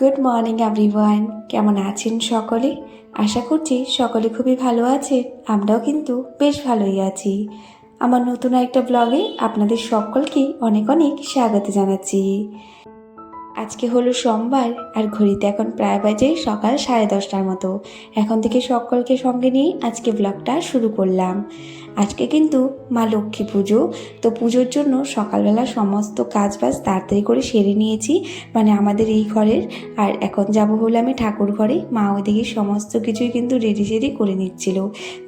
Good morning everyone কেমন আছেন সকলে? আশা করছি সকলে খুবই ভালো আছে। আমরাও কিন্তু বেশ ভালোই আছি। আমার নতুন একটা ব্লগে আপনাদের সকলকে অনেক অনেক স্বাগত জানাচ্ছি। আজকে হলো সোমবার আর ঘড়িতে এখন প্রায় বাজে সকাল সাড়ে দশটার মতো। এখন থেকে সকলকে সঙ্গে নিয়ে আজকে ব্লগটা শুরু করলাম। আজকে কিন্তু মা লক্ষ্মী পুজো, তো পুজোর জন্য সকালবেলা সমস্ত কাজ বাজ তাড়াতাড়ি করে সেরে নিয়েছি মানে আমাদের এই ঘরের। আর এখন যাব হলো আমি ঠাকুর ঘরে, মা ওইদিকে সমস্ত কিছুই কিন্তু রেডি সেডি করে নিচ্ছিল।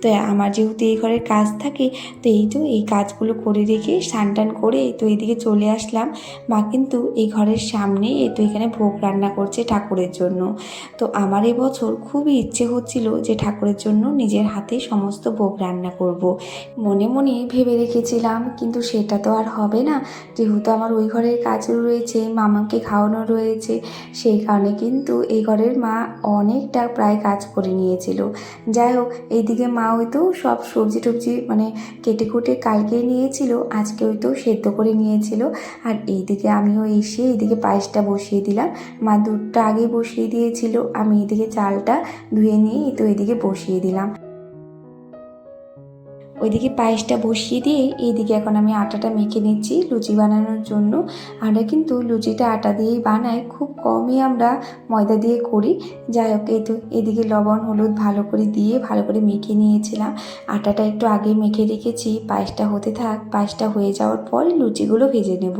তো আমার যেহেতু এই ঘরের কাজ থাকে, তো এই তো এই কাজগুলো করে রেখে স্নান টান করে তো এইদিকে চলে আসলাম। মা কিন্তু এই ঘরের সামনে এই তো এখানে ভোগ রান্না করছে ঠাকুরের জন্য। তো আমার এবছর খুবই ইচ্ছে হচ্ছিল যে ঠাকুরের জন্য নিজের হাতে সমস্ত ভোগ রান্না করব। মনে মনে ভেবে রেখেছিলাম, কিন্তু সেটা তো আর হবে না। যেহেতু আমার ওই ঘরের কাজও রয়েছে, মামাকে খাওয়ানো রয়েছে, সেই কারণে কিন্তু এই ঘরের মা অনেকটা প্রায় কাজ করে নিয়েছিল। যাই হোক, এইদিকে মা হয়তো সব সবজি টবজি মানে কেটে কুটে কালকে নিয়েছিল, আজকে হয়তো সেদ্ধ করে নিয়েছিল। আর এইদিকে আমিও এসে এইদিকে পায়েসটা বসিয়ে দিলাম। মা দুধটা আগে বসিয়ে দিয়েছিল। আমি এদিকে চালটা ধুয়ে নিয়ে তো এদিকে বসিয়ে দিলাম। ওইদিকে পায়েসটা বসিয়ে দিয়ে এইদিকে এখন আমি আটাটা মেখে নিচ্ছি, লুচি বানানোর জন্য। আমরা কিন্তু লুচিটা আটা দিয়েই বানাই, খুব কমই আমরা ময়দা দিয়ে করি। যাই হোক, এই তো এদিকে লবণ, হলুদ ভালো করে দিয়ে ভালো করে মেখে নিয়েছিলাম। আটাটা একটু আগে মেখে রেখেছি, পায়েসটা হতে থাক, পায়েসটা হয়ে যাওয়ার পর লুচিগুলো ভেজে নেব।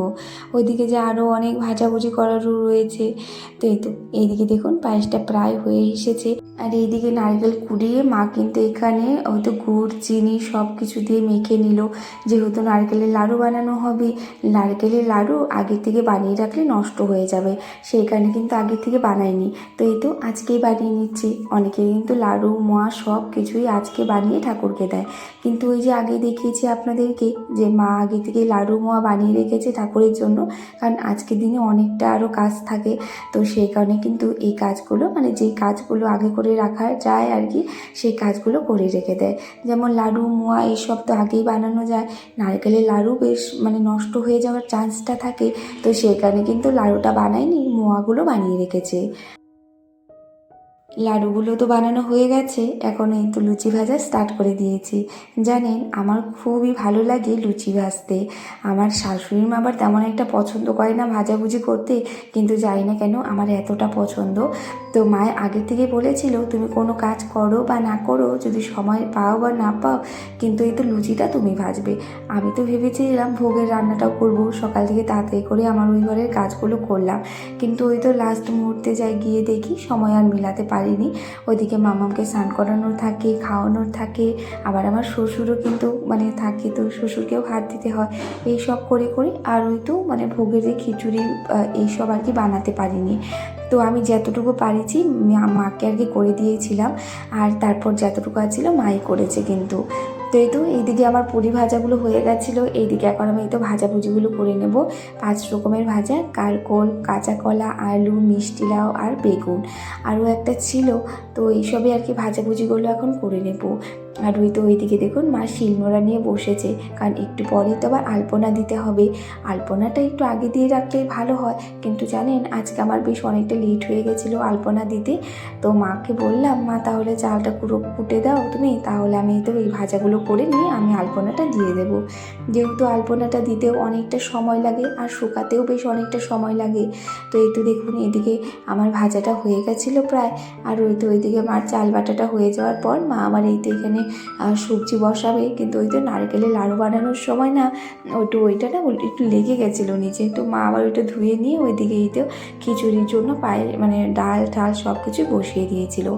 ওইদিকে যে আরও অনেক ভাজাভুজি করারও রয়েছে। তো এই তো, এইদিকে দেখুন পায়েসটা প্রায় হয়ে এসেছে। আর এইদিকে নারকেল কুড়িয়ে মা কিন্তু এখানে হয়তো গুড়, চিনি সব কিছু দিয়ে মেখে নিল। যেহেতু নারকেলের লাড়ু বানানো হবে, নারকেলের লাড়ু আগে থেকে বানিয়ে রাখলে নষ্ট হয়ে যাবে। সেই কারণে কিন্তু আগে থেকে বানাইনি তো এই তো আজকেই বানিয়ে নিচ্ছি। অনেকে কিন্তু লাড়ু, মোয়া সব কিছুই আজকে বানিয়ে ঠাকুরকে দেয়। কিন্তু ওই যে আগে দেখিয়েছি আপনাদেরকে যে মা আগে থেকে লাড়ু, মোয়া বানিয়ে রেখেছে ঠাকুরের জন্য, কারণ আজকের দিনে অনেকটা আরও কাজ থাকে। তো সেই কারণে কিন্তু এই কাজগুলো মানে যে কাজগুলো আগে করে রাখা যায় আর কি, সেই কাজগুলো করে রেখে দেয়। যেমন লাড়ু, মোয়া এইসব তো আগেই বানানো যায়। নারকেলের লাড়ু বেশ মানে নষ্ট হয়ে যাওয়ার চান্সটা থাকে। তো সেই কারণে কিন্তু লাড়ুটা বানায়নি, মোয়াগুলো বানিয়ে রেখেছে। লাড়ুগুলো তো বানানো হয়ে গেছে, এখন এই তো লুচি ভাজা স্টার্ট করে দিয়েছি। জানেন, আমার খুবই ভালো লাগে লুচি ভাজতে। আমার শাশুড়ি মা আবার তেমন একটা পছন্দ করে না ভাজাভুজি করতে, কিন্তু জানি না কেন আমার এতটা পছন্দ। তো মায়ের আগে থেকে বলেছিল, তুমি কোনো কাজ করো বা না করো, যদি সময় পাও বা না পাও, কিন্তু এই তো লুচিটা তুমি ভাজবে। আমি তো ভেবেছিলাম ভোগের রান্নাটাও করব, সকাল থেকে তাড়াতাড়ি করে আমার ওই ঘরের কাজগুলো করলাম। কিন্তু ওই তো লাস্ট মুহূর্তে যাই গিয়ে দেখি, সময় আর মিলাতে পারিনি। ওইদিকে মামাকে স্নান করানোর থাকে, খাওয়ানোর থাকে, আবার আমার শ্বশুরও কিন্তু মানে থাকে তো শ্বশুরকেও হাত দিতে হয়। এই সব করে করে আর ওই তো মানে ভোগের যে খিচুড়ি এইসব আর কি বানাতে পারিনি। তো আমি যতটুকু পারিছি মাকে আর কি করে দিয়েছিলাম। আর তারপর যতটুকু আছিল মাই করেছে কিন্তু। তো এই তো, এইদিকে আমার পুরি ভাজাগুলো হয়ে গেছিল। এইদিকে এখন আমি এই তো ভাজাভুজিগুলো করে নেব। পাঁচ রকমের ভাজা, কারকোল, কাঁচা কলা, আলু, মিষ্টি লাউ আর বেগুন। আরও একটা ছিল, তো এইসবই আর কি ভাজাভুজিগুলো এখন করে নেব। আর ওই তো ওইদিকে দেখুন, মা শিলনোড়া নিয়ে বসেছে। কারণ একটু পরেই তো আবার আলপনা দিতে হবে। আলপনাটা একটু আগে দিয়ে রাখলেই ভালো হয়। কিন্তু জানেন, আজকে আমার বেশ অনেকটা লেট হয়ে গেছিল আলপনা দিতে। তো মাকে বললাম, মা, তাহলে চালটা পুরো কুটে দাও তুমি। তাহলে আমি তো এই ভাজাগুলো করে নিয়ে আমি আলপনাটা দিয়ে দেবো। যেহেতু আলপনাটা দিতেও অনেকটা সময় লাগে আর শুকাতেও বেশ অনেকটা সময় লাগে। তো এই তো দেখুন, এদিকে আমার ভাজাটা হয়ে গেছিল প্রায়। আর ওই তো ওইদিকে মার চাল বাটাটা হয়ে যাওয়ার পর মা আমার এই তো এখানে সবজি বসাবে, কিন্তু ওই তো নারকেলের লাড়ু বানানোর সময় না ওইটু ওইটা না একটু লেগে গেছিল নিচে। তো মা আবার ওইটা ধুয়ে নিয়ে ওইদিকে এই তো খিচুড়ির জন্য পায়ে মানে ডাল ঠাল সব কিছু বসিয়ে দিয়েছিল।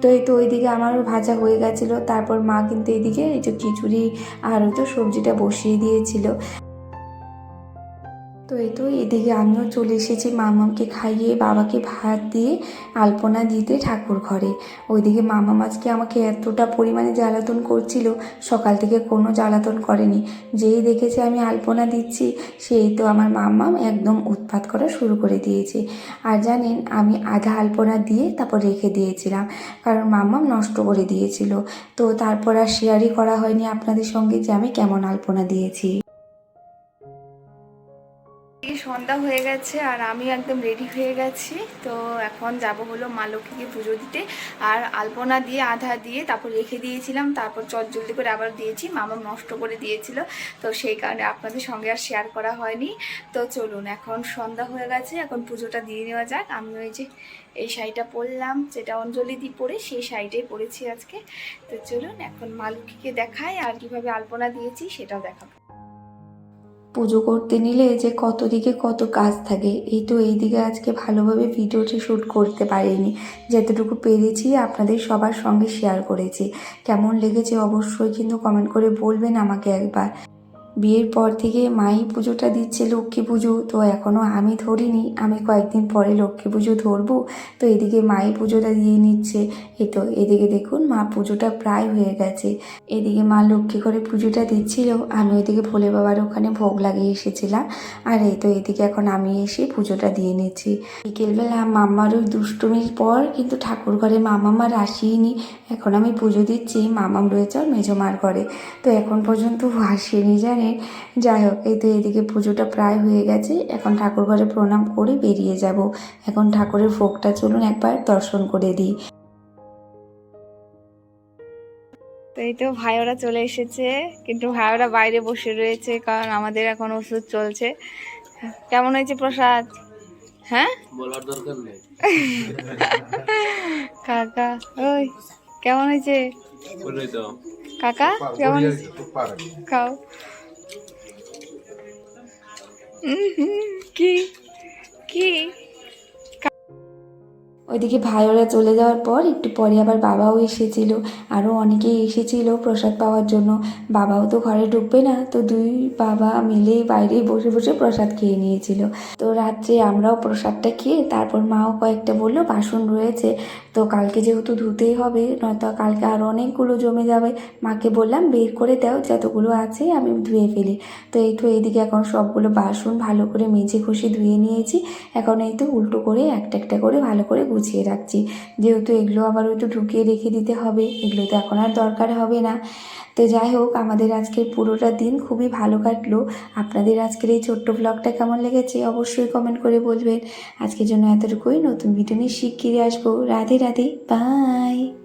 তো এই তো ওইদিকে আমারও ভাজা হয়ে গেছিল, তারপর মা কিন্তু এইদিকে এই যে খিচুড়ি আর ওই তো সবজিটা বসিয়ে দিয়েছিল। তো এই তো এদিকে আমিও চলে এসেছি মামাকে খাইয়ে, বাবাকে ভাত দিয়ে আলপনা দিতে ঠাকুর ঘরে। ওইদিকে মামা আজকে আমাকে এতটা পরিমাণে জ্বালাতন করছিল, সকাল থেকে কোনো জ্বালাতন করেনি। যেই দেখেছে আমি আলপনা দিচ্ছি, সেই তো আমার মাম্মা একদম উৎপাত করা শুরু করে দিয়েছে। আর জানেন, আমি আধা আলপনা দিয়ে তারপর রেখে দিয়েছিলাম, কারণ মাম্মাম নষ্ট করে দিয়েছিল। তো তারপর আর শেয়ারই করা হয়নি আপনাদের সঙ্গে যে আমি কেমন আলপনা দিয়েছি। সন্ধ্যা হয়ে গেছে আর আমি একদম রেডি হয়ে গেছি। তো এখন যাব হলো মা লক্ষ্মীকে পুজো দিতে আর আলপনা দিয়ে, আধা দিয়ে তারপর রেখে দিয়েছিলাম। তারপর চট জলদি করে আবার দিয়েছি। মামা নষ্ট করে দিয়েছিল। তো সেই কারণে আপনাদের সঙ্গে আর শেয়ার করা হয়নি। তো চলুন, এখন সন্ধ্যা হয়ে গেছে। এখন পুজোটা দিয়ে নেওয়া যাক। আমি ওই যে এই শাড়িটা পরলাম, যেটা অঞ্জলি দিয়ে পরে, সেই শাড়িটাই পরেছি আজকে। তো চলুন, এখন মা লক্ষ্মীকে দেখাই আর কীভাবে আলপনা দিয়েছি সেটাও দেখাবো। পুজো করতে নিলে যে কত দিকে কত কাজ থাকে। এই তো এই দিকে আজকে ভালোভাবে ভিডিওটি শ্যুট করতে পারিনি। যতটুকু পেরেছি আপনাদের সবার সঙ্গে শেয়ার করেছি। কেমন লেগেছে অবশ্যই কিন্তু কমেন্ট করে বলবেন আমাকে একবার। বিয়ের পর থেকে মাই পুজোটা দিচ্ছে লক্ষ্মী পুজো। তো এখনও আমি ধরিনি, আমি কয়েকদিন পরে লক্ষ্মী পুজো ধরবো। তো এদিকে মাই পুজোটা দিয়ে নিচ্ছে। এই তো এদিকে দেখুন, মা পুজোটা প্রায় হয়ে গেছে। এদিকে মা লক্ষ্মী করে পুজোটা দিচ্ছিল। আমি ওইদিকে ভোলে বাবার ওখানে ভোগ লাগিয়ে এসেছিলাম। আর এই তো এদিকে এখন আমি এসে পুজোটা দিয়ে নিচ্ছি। বিকেলবেলা মাম্মার ওই দুষ্টুমির পর কিন্তু ঠাকুর ঘরে মামা মামামার আসিনি। এখন আমি পুজো দিচ্ছি, মামাম রয়েছে আর মেজো ঘরে। তো এখন পর্যন্ত আসেনি জানেন। যাই হোক এই তো এদিকে পুজোটা প্রায় হয়ে গেছে। এখন ঠাকুর ঘরে প্রণাম করে বেরিয়ে যাব। এখন ঠাকুরের ভোগটা চলুন একবার দর্শন করে দিই। তো এই তো ভাইওরা চলে এসেছে কিন্তু ভাইওরা বাইরে বসে রয়েছে কারণ আমাদের এখন ওষুধ চলছে। কেমন হয়েছে প্রসাদ? হ্যাঁ? বলার দরকার নেই। কাকা ওই কেমন হয়েছে? কাকা কেমন হয়েছে? খাও। কি কি ওইদিকে ভাইওরা চলে যাওয়ার পর একটু পরে আবার বাবাও এসেছিল। আরও অনেকেই এসেছিল প্রসাদ পাওয়ার জন্য। বাবাও তো ঘরে ঢুকবে না। তো দুই বাবা মিলে বাইরে বসে বসে প্রসাদ খেয়ে নিয়েছিল। তো রাত্রে আমরাও প্রসাদটা খেয়ে তারপর মাও কয়েকটা বলল, বাসন রয়েছে। তো কালকে যেহেতু ধুতেই হবে, নয়তো কালকে আরও অনেকগুলো জমে যাবে। মাকে বললাম, বের করে দাও, যতগুলো আছে আমি ধুয়ে ফেলি। তো এই তো এইদিকে এখন সবগুলো বাসন ভালো করে মেজে ঘষে ধুয়ে নিয়েছি। এখন এই তো উল্টো করে একটা একটা করে ভালো করে গুছিয়ে রাখছি। যেহেতু এগুলো আবার একটু ঢুকিয়ে রেখে দিতে হবে, এগুলো তো এখন আর দরকার হবে না। তো যাই হোক, আমাদের আজকের পুরোটা দিন খুবই ভালো কাটলো। আপনাদের আজকের এই ছোট্ট ব্লগটা কেমন লেগেছে অবশ্যই কমেন্ট করে বলবেন। আজকের জন্য এতটুকুই। নতুন ভিডিও নিয়ে শিগগিরই আসব। রাধে রাধে। বাই